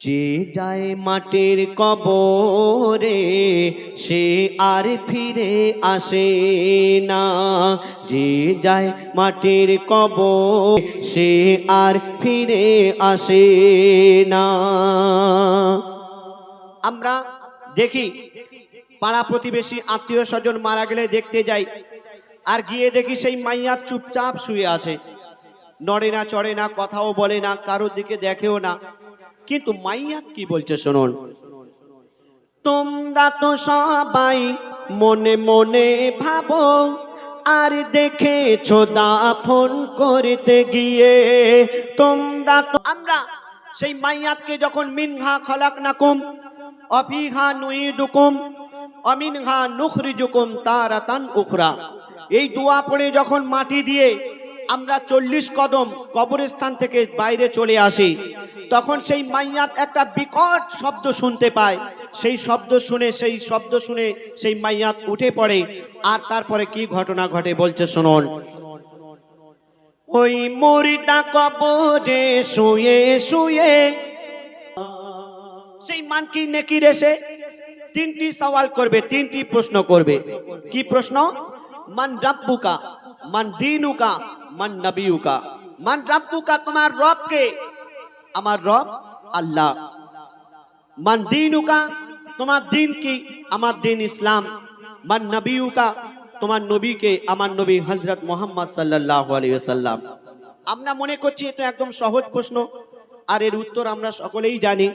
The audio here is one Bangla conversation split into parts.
যে যায় মাটির কবরে, সে আর ফিরে আসে না। যে যায় মাটির কবর, সে আর ফিরে আসে না। আমরা দেখি পাড়া প্রতিবেশী আত্মীয় স্বজন মারা গেলে দেখতে যাই, আর গিয়ে দেখি সেই মাইয়া চুপচাপ শুয়ে আছে। নড়ে না, চড়ে না, কথাও বলে না, কারোর দিকে দেখেও না। কিন্তু মাইয়াত কি বলছে শুনুন? তোমরা তো সবাই মনে মনে ভাবো আর দেখেছ দাফন করতে গিয়ে। তোমরা তো আমরা সেই মাইয়াতকে যখন মিনঘা খলাক নাকুম অফিহা নুইদুকুম অমিনঘা নুখরিজুকুম তারাতান উখরা। এই দোয়া পড়ে যখন মাটি দিয়ে আমরা চল্লিশ কদম কবরস্থান থেকে বাইরে চলে আসি। তখন সেই মাইয়াত একটা বিকট শব্দ শুনতে পায়। সেই শব্দ শুনে, সেই শব্দ শুনে সেই মাইয়াত উঠে পড়ে। আর তারপরে কি ঘটনা ঘটে বলছে শুনুন। ওই মরিটা কবরে শুয়ে শুয়ে। সেই মান কি নেকি রেসে তিনটি সওয়াল করবে, তিনটি প্রশ্ন করবে। কি প্রশ্ন? মান রাব্বুকা। মান দিনুকা, মান নবিউকা। মান রাব্বুকা, তোমার রব কে আমার রব আল্লাহ। মান দিনুকা, তোমার দিন কি? আমার দিন ইসলাম। মান নবিউকা, তোমার নবীকে আমার নবী হজরত মোহাম্মদ সাল্লাল্লাহু আলাইহি ওয়াসাল্লাম। আমরা মনে করছি এটা একদম সহজ প্রশ্ন। আর এর উত্তর আমরা সকলেই জানি।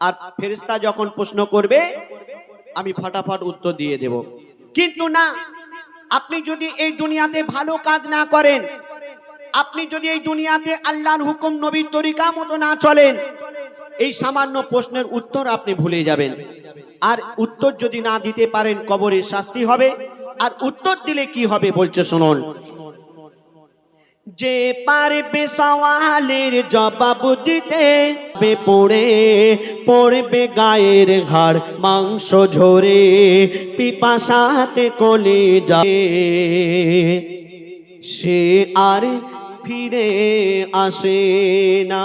আর ফেরেশতা যখন প্রশ্ন করবে, আমি ফটাফট উত্তর দিয়ে দেব। কিন্তু না আপনি যদি এই দুনিয়াতে ভালো কাজ না করেন, আপনি যদি এই দুনিয়াতে আল্লাহর হুকুম নবীর তরিকা মতো না চলেন, এই সামান্য প্রশ্নের উত্তর আপনি ভুলে যাবেন। আর উত্তর যদি না দিতে পারেন, কবরের শাস্তি হবে। আর উত্তর দিলে কি হবে বলছে শুনুন। যে পারবে সওয়ালের জবাব দিতে বে পড়ে পড়বে গায়ের ঘাড় মাংস ঝরে পিপাসাতে কলে যায় সে আর ফিরে আসে না।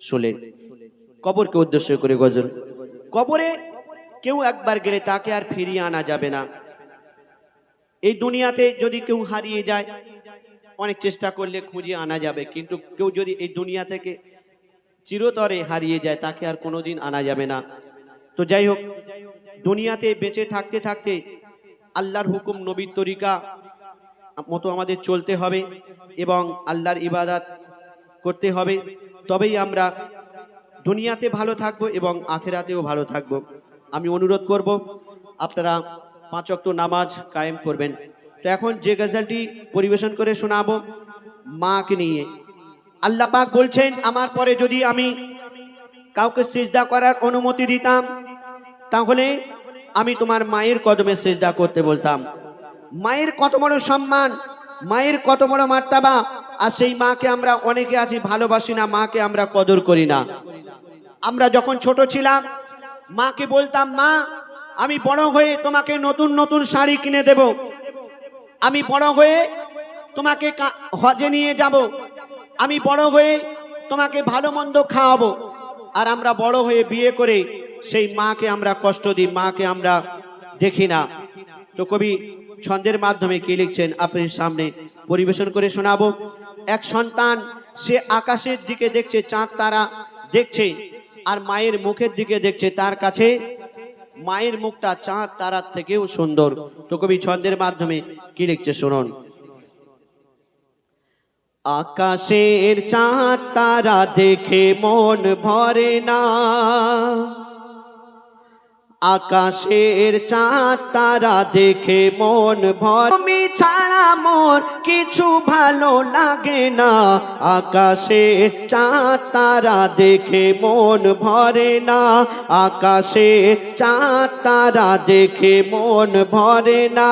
শোলেন কবরকে উদ্দেশ্য করে গজল? কবরে কেউ একবার গেলে তাকে আর ফিরিয়ে আনা যাবে না। এই দুনিয়াতে যদি কেউ হারিয়ে যায়, অনেক চেষ্টা করলে খুঁজে আনা যাবে। কিন্তু কেউ যদি এই দুনিয়া থেকে চিরতরে হারিয়ে যায়, তাকে আর কোনোদিন আনা যাবে না। তো যাই হোক, দুনিয়াতে বেঁচে থাকতে থাকতে আল্লাহর হুকুম, নবীর তরিকা মতো আমাদের চলতে হবে এবং আল্লাহর ইবাদাত করতে হবে। তবেই আমরা দুনিয়াতে ভালো থাকব এবং আখেরাতেও ভালো থাকব। আমি অনুরোধ করব, আপনারা পাঁচ অক্ত নামাজ কায়েম করবেন। তো এখন যে গজলটি পরিবেশন করে শোনাবো, মাকে নিয়ে। আল্লাহ পাক বলছেন, আমার পরে যদি আমি কাউকে সিজদা করার অনুমতি দিতাম, তাহলে আমি তোমার মায়ের কদমে সিজদা করতে বলতাম। মায়ের কত বড় সম্মান, মায়ের কত বড় মার্তাবা, আর সেই মাকে আমরা অনেকে আছি, ভালোবাসি না, মাকে আমরা কদর করি না। আমরা যখন ছোট ছিলাম, মাকে বলতাম, মা আমি বড় হয়ে তোমাকে নতুন নতুন শাড়ি কিনে দেব। আমি বড় হয়ে তোমাকে হজে নিয়ে যাব। আমি বড় হয়ে তোমাকে ভালো মন্দ খাওয়াবো। আর আমরা বড় হয়ে বিয়ে করে সেই মাকে আমরা কষ্ট দিই, মাকে আমরা দেখি না। তো কবি ছন্দের মাধ্যমে কি লিখছেন আপনার সামনে? পরিবেশন করে শোনাবো। এক সন্তান, সে আকাশের দিকে দেখছে, চাঁদ তারা দেখছে, আর মায়ের মুখের দিকে দেখছে, তার কাছে মায়ের মুখটা চাঁদ তারার থেকেও সুন্দর। তো কবি ছন্দের মাধ্যমে কি লিখছে শুনুন? আকাশের চাঁদ তারা দেখে মন ভরে না। আকাশের চাঁদ তারা দেখে মন ভর মোর কিছু ভালো লাগে না। আকাশের চাঁদ, তারা দেখে মন ভরে না। আকাশে চাঁদ, তারা দেখে মন ভরে না।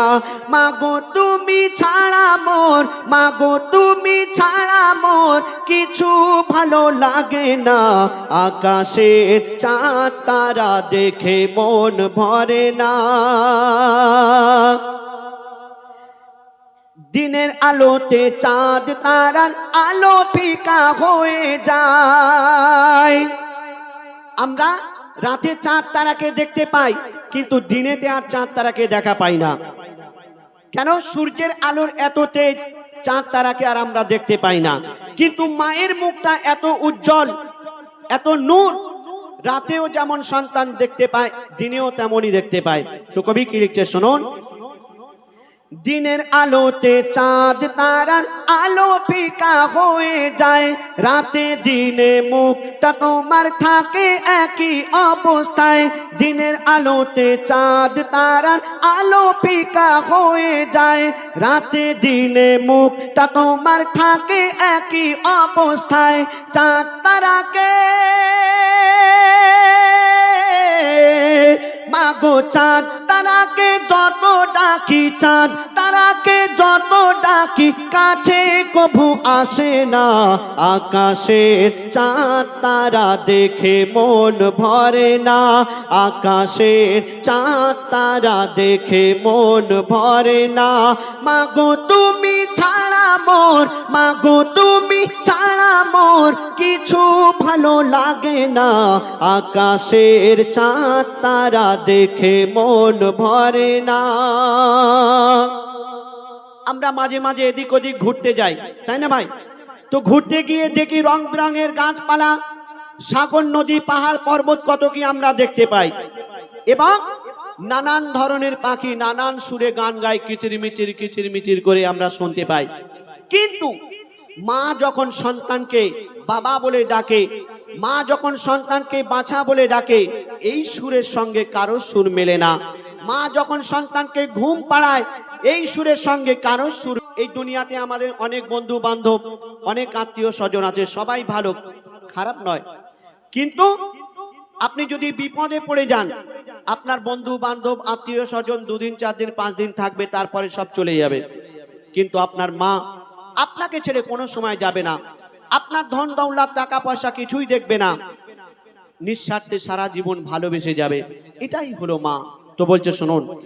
মাগো, তুমি ছাড়া মোর, মাগো, তুমি ছাড়া মোর কিছু ভালো লাগে না। আকাশে চাঁদ, তারা দেখে মন ভরে না। দিনের আলোতে চাঁদ তারার আলো ফিকা হয়ে যায়। আমরা রাতে চাঁদ তারাকে দেখতে পাই, কিন্তু দিনেতে আর চাঁদ তারাকে দেখা পাই না। কেন? সূর্যের আলোর এত তেজ, চাঁদ তারাকে আর আমরা দেখতে পাই না। কিন্তু মায়ের মুখটা এত উজ্জ্বল, এত নূর, রাতেও যেমন সন্তান দেখতে পায়, দিনেও তেমনই দেখতে পায়। তো কবি কি লিখছে শুনুন? দিনের আলোতে চাঁদ, তারার আলো ফিকা হয়ে যায়। রাতে দিনে মুখটা তোমার থাকে একই অবস্থায়। দিনের আলোতে চাঁদ, তারার আলো ফিকা হয়ে যায়। রাতে দিনে মুখটা তোমার থাকে একই অবস্থায়। চাঁদ, তারাকে মাগো চাঁদ তারাকে যত ডাকি চাঁদ, তারাকে যত ডাকি কাছে, কভু আসে না আকাশের চাঁদ, তারা দেখে মন ভরে না আকাশের চাঁদ, তারা দেখে মন ভরে না। মাগো তুমি ছাড়া মোর, মাগো তুমি না, আকাশের চাঁদ তারা দেখে মন ভরে না। আমরা মাঝে মাঝে এদিক ওদিক ঘুরতে যাই, তাই না ভাই? তো ঘুরতে গিয়ে দেখি রং বেরঙের গাছপালা, সাগর নদী, পাহাড়, পর্বত, কত কি আমরা দেখতে পাই। এবং নানান ধরনের পাখি, নানান সুরে গান গায়, কিচিরমিচির কিচিরমিচির করে আমরা শুনতে পাই। কিন্তু মা যখন সন্তানকে বাবা বলে ডাকে মা যখন সন্তানকে বাছা বলে ডাকে, এই সুরের সঙ্গে কারও সুর মেলে না। মা যখন সন্তানকে ঘুম পাড়ায়, এই সুরের সঙ্গে কারও সুর এই দুনিয়াতে আমাদের অনেক বন্ধু বান্ধব অনেক আত্মীয় স্বজন আছে, সবাই ভালো, খারাপ নয়। কিন্তু আপনি যদি বিপদে পড়ে যান, আপনার বন্ধু বান্ধব আত্মীয় স্বজন দুদিন, চার দিন, পাঁচ দিন থাকবে, তারপরে সব চলে যাবে। কিন্তু আপনার মা আপনাকে ছেড়ে কোনো সময় যাবে না। আপনার ধন দৌলত, টাকা পয়সা কিছুই দেখবে না। নিঃস্বার্থে সারা জীবন ভালোবেসে যাবে। এটাই হলো মা। তো বলছে, শুনুন।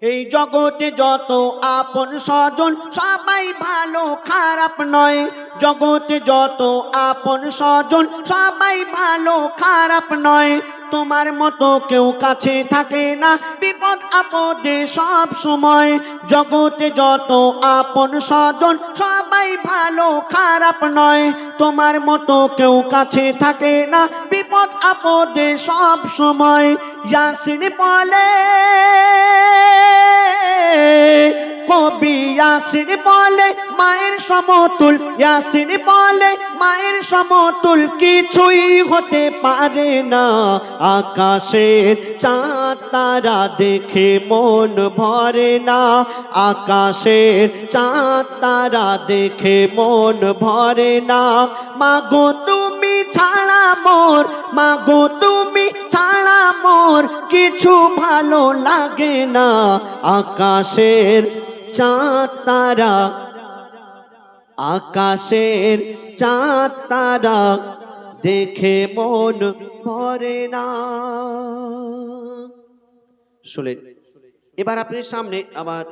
এই জগতে যত আপন স্বজন, সবাই ভালো, খারাপ নয়। জগতে যত আপন স্বজন, সবাই ভালো, খারাপ নয়। তোমার মতো কেউ কাছে থাকে না। বিপদ আপদে সব সময় জগতে যত আপন স্বজন, সবাই ভালো, খারাপ নয়। তোমার মতো কেউ কাছে থাকে না। বিপদ আপদে সব সময়। ইয়াসিন বলে কবি ইয়াসিন বলে, মায়ের সমতুল ইয়াসিন বলে, মায়ের সমতুল কিছুই হতে পারে না। আকাশের চাঁদ তারা দেখে মন ভরে না। আকাশের চাঁদ তারা দেখে মন ভরে না। মাগো তুমি ছাড়া মোর, মাগো তুমি ছাড়া মোর, কিছু ভালো লাগে না। আকাশের চাঁদ তারা আকাশের চাঁদ তারা দেখে মন ভরে না। শুনে এবার আপনি সামনে আমার